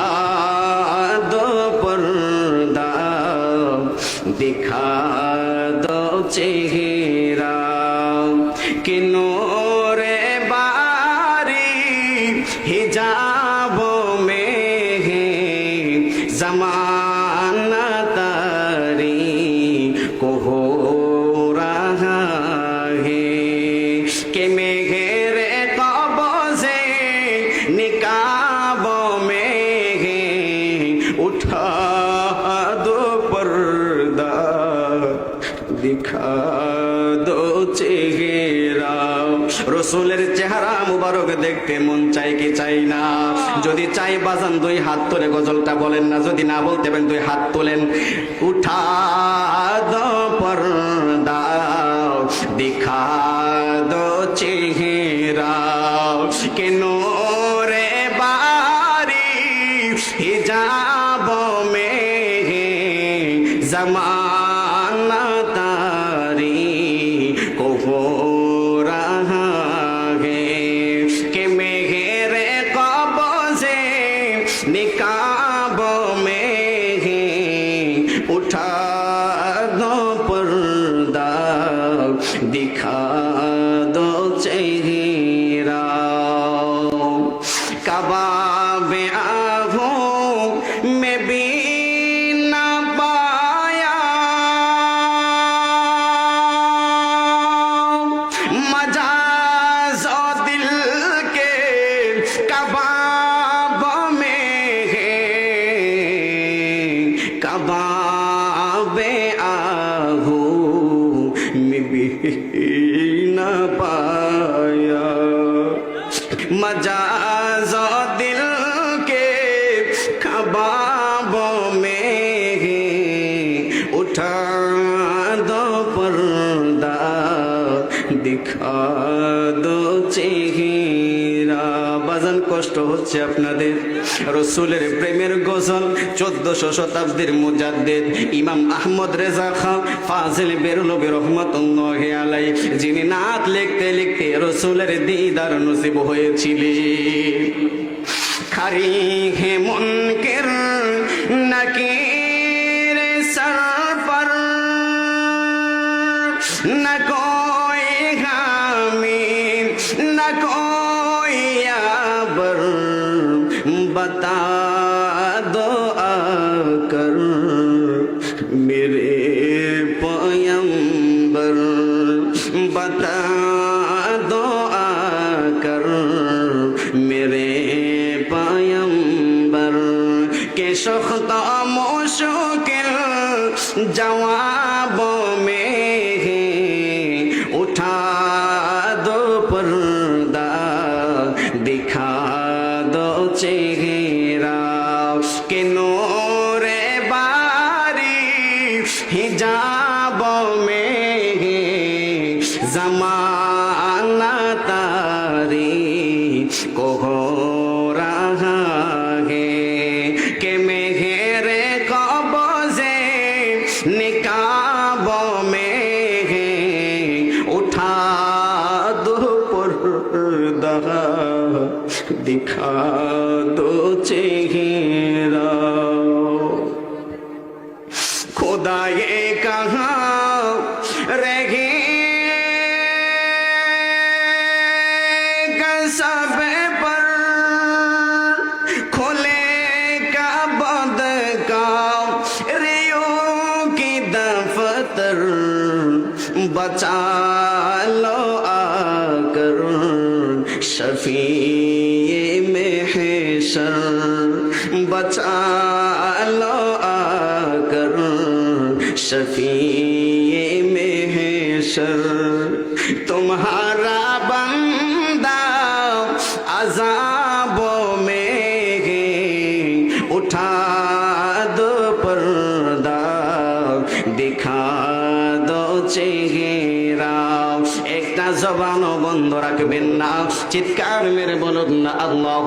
उठा दो पर्दा दिखा दो चेहरा कि नूरे बारी हिजाबों में है जमाना দিখা দো চেহারা। রসুলের চেহারা মুবারক দেখতে মন চাই কি চাই না। যদি চাই বাজান, দুই হাত তুলে গজলটা বলেন না। যদি না বলতে পারেন, দুই হাত তোলেন। উঠা দো পর্দা দেখা দো চেহারা। কেন রে বারি হিজাব মে জমানা दिखा दो चेहरा। कबाब आहों भी ना पाया। मजाज और दिल के कबाब में है। कबाब आहू না পায়া মজা দিল কে খবাব মে উঠা দো পর্দা দিখা দো চে কষ্ট হচ্ছে আপনাদের। রসুলের প্রেমের গজল চোদ্দশো শতাব্দীর মুজাদ্দেদ ইমাম আহমদ রেজা খা ফাজিল বেরুলবি রহমত আলাই যিনি নাত লিখতে লিখতে রসুলের দিদার নসিব হয়েছিল। খারি হে মনকের, নাকি না কয় হামি না কয় बता दो आकर मेरे पयंबर बता दो आकर मेरे पयंबर के सख्त मुश्किल जवाबों जमाना तारी को हो रहा है कि मेरे कब्जे निकाबों में है उठा दो पर्दा दिखा दो चेहरा चालो आकर शफी में है शर बचा लो आकर शफी में है शर तुम्हारा बंदा अजाबों में है, उठा दो पर्दा, दिखा दो चेहरे জবানও বন্ধ রাখবেন না। চিৎকার মেরে বলুন না আল্লাহ